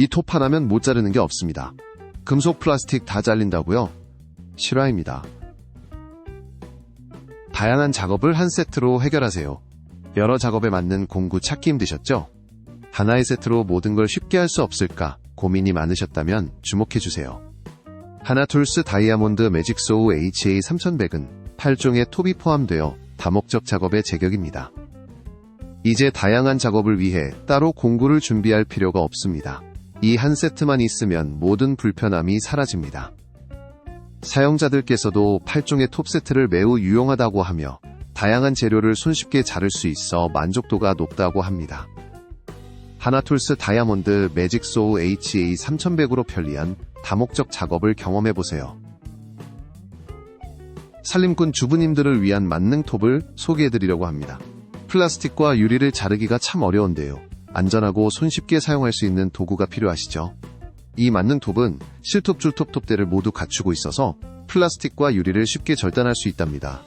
이 톱 하나면 못 자르는 게 없습니다. 금속 플라스틱 다 잘린다고요? 실화입니다. 다양한 작업을 한 세트로 해결하세요. 여러 작업에 맞는 공구 찾기 힘드셨죠? 하나의 세트로 모든 걸 쉽게 할 수 없을까 고민이 많으셨다면 주목해주세요. 하나툴스 다이아몬드 매직소우 HA3100은 8종의 톱이 포함되어 다목적 작업에 제격입니다. 이제 다양한 작업을 위해 따로 공구를 준비할 필요가 없습니다. 이 한 세트만 있으면 모든 불편함이 사라집니다. 사용자들께서도 8종의 톱 세트를 매우 유용하다고 하며 다양한 재료를 손쉽게 자를 수 있어 만족도가 높다고 합니다. 하나툴스 다이아몬드 매직 소우 HA3100으로 편리한 다목적 작업을 경험해보세요. 살림꾼 주부님들을 위한 만능 톱을 소개해드리려고 합니다. 플라스틱과 유리를 자르기가 참 어려운데요. 안전하고 손쉽게 사용할 수 있는 도구가 필요하시죠? 이 만능 톱은 실톱, 줄톱, 톱대를 모두 갖추고 있어서 플라스틱과 유리를 쉽게 절단할 수 있답니다.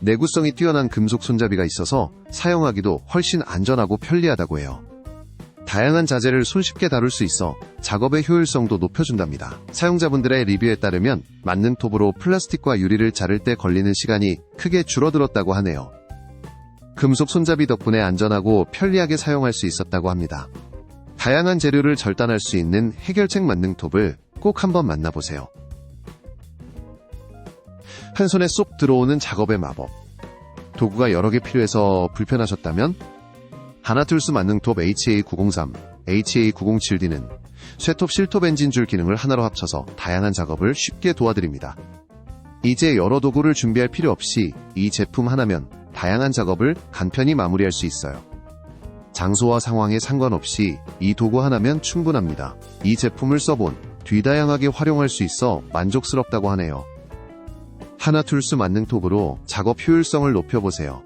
내구성이 뛰어난 금속 손잡이가 있어서 사용하기도 훨씬 안전하고 편리하다고 해요. 다양한 자재를 손쉽게 다룰 수 있어 작업의 효율성도 높여준답니다. 사용자분들의 리뷰에 따르면 만능 톱으로 플라스틱과 유리를 자를 때 걸리는 시간이 크게 줄어들었다고 하네요. 금속 손잡이 덕분에 안전하고 편리하게 사용할 수 있었다고 합니다. 다양한 재료를 절단할 수 있는 해결책 만능 톱을 꼭 한번 만나보세요. 한 손에 쏙 들어오는 작업의 마법. 도구가 여러 개 필요해서 불편하셨다면 하나툴스 만능톱 HA903, HA907D는 쇠톱 실톱 엔진 줄 기능을 하나로 합쳐서 다양한 작업을 쉽게 도와드립니다. 이제 여러 도구를 준비할 필요 없이 이 제품 하나면 다양한 작업을 간편히 마무리할 수 있어요. 장소와 상황에 상관없이 이 도구 하나면 충분합니다. 이 제품을 써본 뒤다양하게 활용할 수 있어 만족스럽다고 하네요. 하나 툴스 만능톱으로 작업 효율성을 높여보세요.